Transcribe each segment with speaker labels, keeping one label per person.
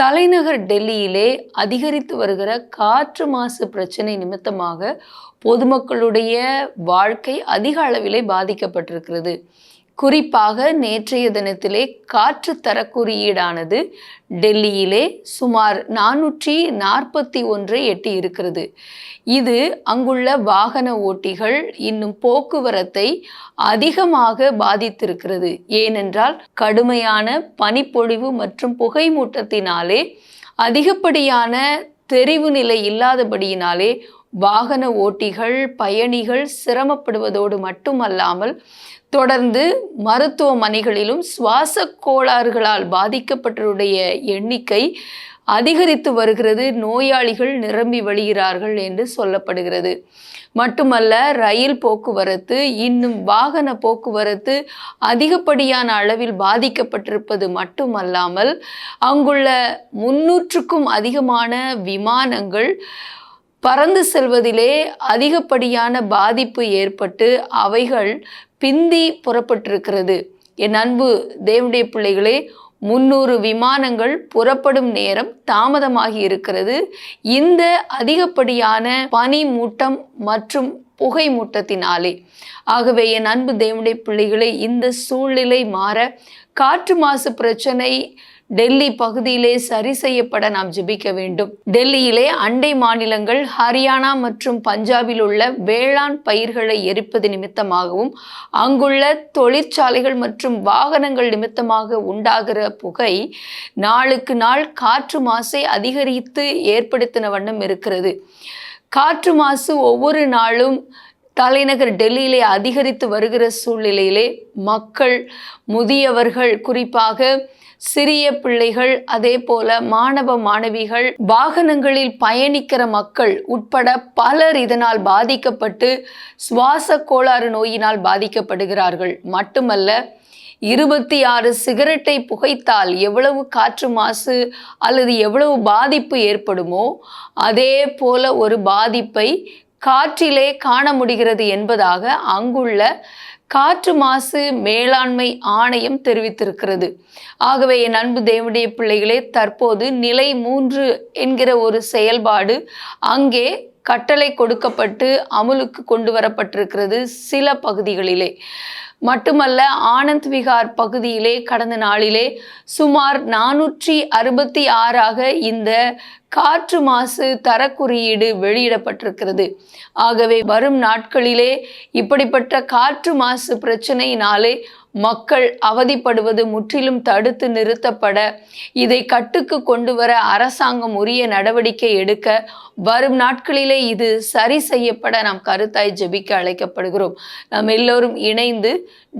Speaker 1: தலைநகர் டெல்லியிலே அதிகரித்து வருகிற காற்று மாசு பிரச்சனை நிமித்தமாக பொதுமக்களுடைய வாழ்க்கை அதிக அளவிலே பாதிக்கப்பட்டிருக்கிறது. குறிப்பாக நேற்றைய தினத்திலே காற்று தர குறியீடானது டெல்லியிலே சுமார் நானூற்றி நாற்பத்தி ஒன்றை எட்டி இருக்கிறது இது அங்குள்ள வாகன ஓட்டிகள் இன்னும் போக்குவரத்தை அதிகமாக பாதித்திருக்கிறது. ஏனென்றால் கடுமையான பனிப்பொழிவு மற்றும் புகை மூட்டத்தினாலே அதிகப்படியான தெரிவு நிலை இல்லாதபடியினாலே வாகன ஓட்டிகள் பயணிகள் சிரமப்படுவதோடு மட்டுமல்லாமல் தொடர்ந்து மருத்துவமனைகளிலும் சுவாச கோளாறுகளால் பாதிக்கப்பட்டவருடைய எண்ணிக்கை அதிகரித்து வருகிறது. நோயாளிகள் நிரம்பி வழிகிறார்கள் என்று சொல்லப்படுகிறது. மட்டுமல்ல ரயில் போக்குவரத்து இன்னும் வாகன போக்குவரத்து அதிகப்படியான அளவில் பாதிக்கப்பட்டிருப்பது மட்டுமல்லாமல் அங்குள்ள முன்னூற்றுக்கும் அதிகமான விமானங்கள் பறந்து செல்வதிலே அதிகப்படியான பாதிப்பு ஏற்பட்டு அவைகள் பிந்தி புறப்பட்டிருக்கிறது. என் அன்பு தேவனுடைய பிள்ளைகளே முன்னூறு விமானங்கள் புறப்படும் நேரம் தாமதமாகி இருக்கிறது. இந்த அதிகப்படியான பனி மூட்டம் மற்றும் புகை மூட்டத்தினாலே ஆகவே என் அன்பு தேவனுடைய பிள்ளைகளே இந்த சூழ்நிலை மாற காற்று மாசு பிரச்சனை டெல்லி பகுதியிலே சரி செய்யப்பட நாம் ஜெபிக்க வேண்டும். டெல்லியிலே அண்டை மாநிலங்கள் ஹரியானா மற்றும் பஞ்சாபில் உள்ள வேளாண் பயிர்களை எரிப்பது நிமித்தமாகவும் அங்குள்ள தொழிற்சாலைகள் மற்றும் வாகனங்கள் நிமித்தமாக உண்டாகிற புகை நாளுக்கு நாள் காற்று மாசை அதிகரித்து ஏற்படுத்தின வண்ணம் இருக்கிறது. காற்று மாசு ஒவ்வொரு நாளும் தலைநகர் டெல்லியிலே அதிகரித்து வருகிற சூழ்நிலையிலே மக்கள் முதியவர்கள் குறிப்பாக சிறிய பிள்ளைகள் அதே போல மாணவ மாணவிகள் வாகனங்களில் பயணிக்கிற மக்கள் உட்பட பலர் இதனால் பாதிக்கப்பட்டு சுவாச கோளாறு நோயினால் பாதிக்கப்படுகிறார்கள். மட்டுமல்ல இருபத்தி ஆறு சிகரெட்டை புகைத்தால் எவ்வளவு காற்று மாசு அல்லது எவ்வளவு பாதிப்பு ஏற்படுமோ அதே போல ஒரு பாதிப்பை காற்றிலே காண முடிகிறது என்பதாக அங்குள்ள காற்று மாசு மேலாண்மை ஆணையம் தெரிவித்திருக்கிறது. ஆகவே என் அன்பு தேவனுடைய பிள்ளைகளே தற்போது நிலை மூன்று என்கிற ஒரு செயல்பாடு அங்கே கட்டளை கொடுக்கப்பட்டு அமுலுக்கு கொண்டு வரப்பட்டிருக்கிறது சில பகுதிகளிலே. மட்டுமல்ல ஆனந்த் விகார் பகுதியிலே கடந்த நாளிலே சுமார் நானூற்றி அறுபத்தி ஆறாக இந்த காற்று மாசு தரக்குறியீடு வெளியிடப்பட்டிருக்கிறது. ஆகவே வரும் நாட்களிலே இப்படிப்பட்ட காற்று மாசு பிரச்சனையினாலே மக்கள் அவதிப்படுவது முற்றிலும் தடுத்து நிறுத்தப்பட இதை கட்டுக்கு கொண்டு வர அரசாங்கம் உரிய நடவடிக்கை எடுக்க வரும் நாட்களிலே இது சரி செய்யப்பட நாம் கருத்தாய் ஜெபிக்க அழைக்கப்படுகிறோம். நாம் எல்லோரும் இணைந்து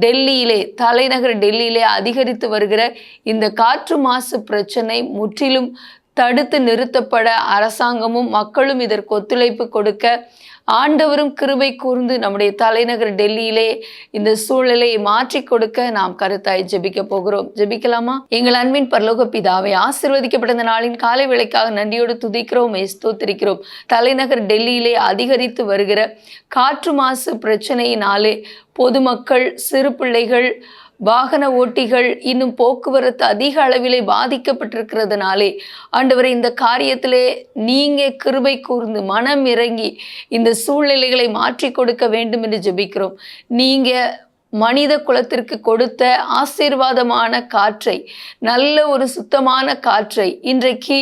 Speaker 1: டெல்லியிலே தலைநகர் டெல்லியிலே அதிகரித்து வருகிற இந்த காற்று மாசு பிரச்சனை முற்றிலும் தடுத்து நிறுத்தப்பட அரசாங்கமும் மக்களும் இதற்கு ஒத்துழைப்பு கொடுக்க ஆண்டவரும் கிருபை கூர்ந்து நம்முடைய தலைநகர் டெல்லியிலே இந்த சூழலை மாற்றி கொடுக்க நாம் கருத்தாய் ஜெபிக்க போகிறோம். ஜெபிக்கலாமா? எங்கள் அன்பின் பரலோக பிதாவை ஆசிர்வதிக்கப்பட்ட இந்த நாளின் காலை விலைக்காக நன்றியோடு துதிக்கிறோம் ஸ்தோத்திரிக்கிறோம். தலைநகர் டெல்லியிலே அதிகரித்து வருகிற காற்று மாசு பிரச்சனையினாலே பொதுமக்கள் சிறு பிள்ளைகள் வாகன ஓட்டிகள் இன்னும் போக்குவரத்து அதிக அளவிலே பாதிக்கப்பட்டிருக்கிறதுனாலே ஆண்டவரை இந்த காரியத்திலே நீங்கள் கிருபை கூர்ந்து மனம் இறங்கி இந்த சூழ்நிலைகளை மாற்றி கொடுக்க வேண்டும் என்று ஜெபிக்கிறோம். நீங்கள் மனித குலத்திற்கு கொடுத்த ஆசீர்வாதமான காற்றை நல்ல ஒரு சுத்தமான காற்றை இன்றைக்கு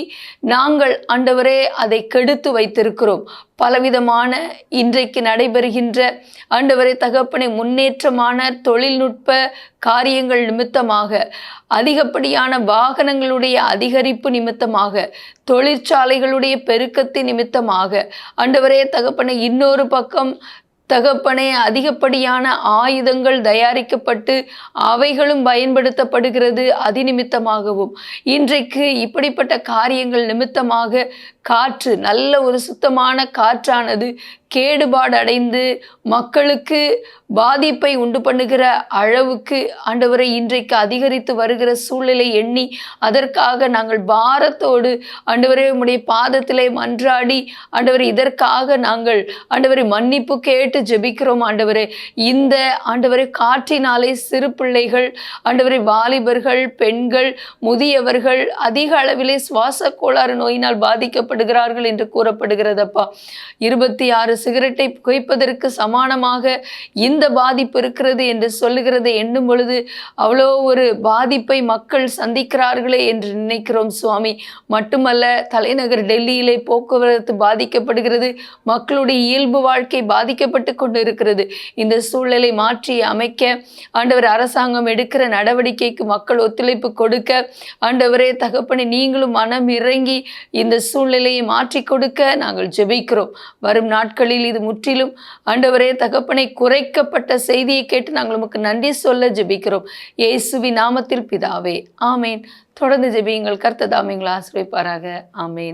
Speaker 1: நாங்கள் ஆண்டவரே அதை கெடுத்து வைத்திருக்கிறோம். பலவிதமான இன்றைக்கு நடைபெறுகின்ற ஆண்டவரை தகப்பனை முன்னேற்றமான தொழில்நுட்ப காரியங்கள் நிமித்தமாக அதிகப்படியான வாகனங்களுடைய அதிகரிப்பு நிமித்தமாக தொழிற்சாலைகளுடைய பெருக்கத்தின் நிமித்தமாக ஆண்டவரே தகப்பனை இன்னொரு பக்கம் தகப்பனே அதிகப்படியான ஆயுதங்கள் தயாரிக்கப்பட்டு அவைகளும் பயன்படுத்தப்படுகிறது அதிநிமித்தமாகவும். இன்றைக்கு இப்படிப்பட்ட காரியங்கள் நிமித்தமாக காற்று நல்ல ஒரு சுத்தமான காற்றானது கேடுபாடு அடைந்து மக்களுக்கு பாதிப்பை உண்டு பண்ணுகிற அளவுக்கு ஆண்டவரை இன்றைக்கு அதிகரித்து வருகிற சூழ்நிலை எண்ணி அதற்காக நாங்கள் பாரத்தோடு ஆண்டவரே உடைய பாதத்திலே மன்றாடி ஆண்டவரை இதற்காக நாங்கள் ஆண்டவரை மன்னிப்பு கேட்டு ஜெபிக்கிறோம் ஆண்டவரே. இந்த ஆண்டவரை காற்றினாலே சிறு பிள்ளைகள் ஆண்டவரை வாலிபர்கள் பெண்கள் முதியவர்கள் அதிக அளவிலே சுவாச கோளாறு நோயினால் பாதிக்கப்படுகிறார்கள் என்று கூறப்படுகிறதப்பா. இருபத்தி ஆறு சிகரெட்டை புகைப்பதற்கு சமானமாக இந்த பாதிப்பு இருக்கிறது என்று சொல்லுகிறதை எண்ணும் பொழுது அவ்வளோ ஒரு பாதிப்பை மக்கள் சந்திக்கிறார்களே என்று நினைக்கிறோம் சுவாமி. மட்டுமல்ல தலைநகர் டெல்லியிலே போக்குவரத்து பாதிக்கப்படுகிறது மக்களுடைய இயல்பு வாழ்க்கை பாதிக்கப்பட்டு கொண்டு இருக்கிறது இந்த சூழலை மாற்றி அமைக்க ஆண்டவர் அரசாங்கம் எடுக்கிற நடவடிக்கைக்கு மக்கள் ஒத்துழைப்பு கொடுக்க ஆண்டவரே தகப்பனை நீங்களும் மனம் இறங்கி இந்த சூழ்நிலையை மாற்றி கொடுக்க நாங்கள் ஜெபிக்கிறோம். வரும் நாட்களில் இது முற்றிலும் ஆண்டவரே தகப்பனை குறைக்கப்பட்ட செய்தியை கேட்டு நாங்கள் உமக்கு நன்றி சொல்ல ஜெபிக்கிறோம். இயேசுவி நாமத்தில் பிதாவே ஆமேன். தொடர்ந்து ஜெபியுங்கள். கர்த்ததாமிங்களை ஆசிரியப்பாராக ஆமேன்.